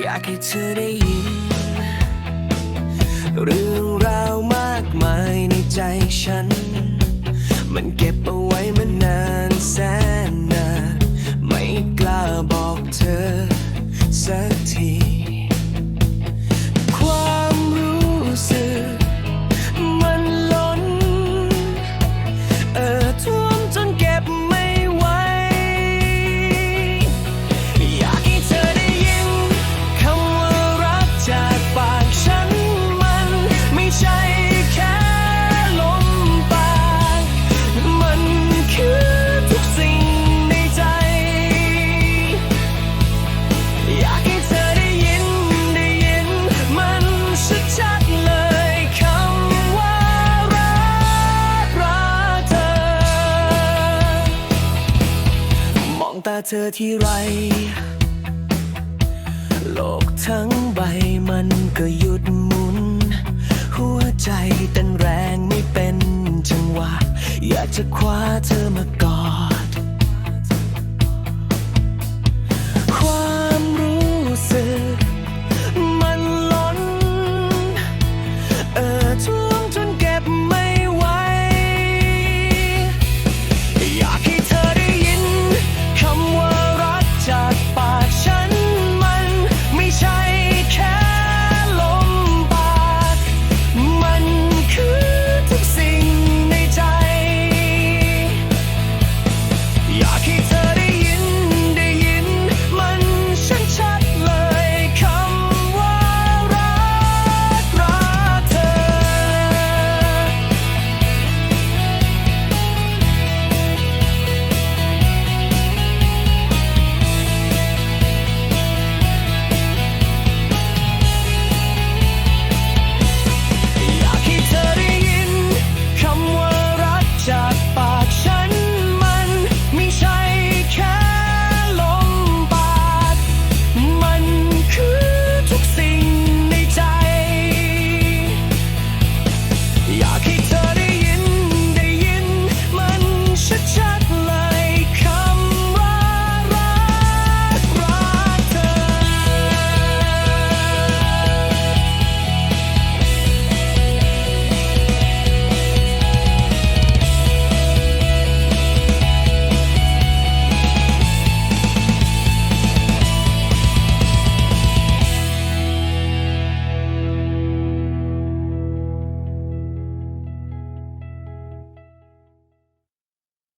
อยากให้เธอได้ยิน เรื่องราวมากมายในใจฉัน มันเก็บเอา ตาเธอที่ไร โลกทั้งใบมันก็หยุดหมุน หัวใจเต้นแรงไม่เป็นจังหวะ อยากจะคว้าเธอมาก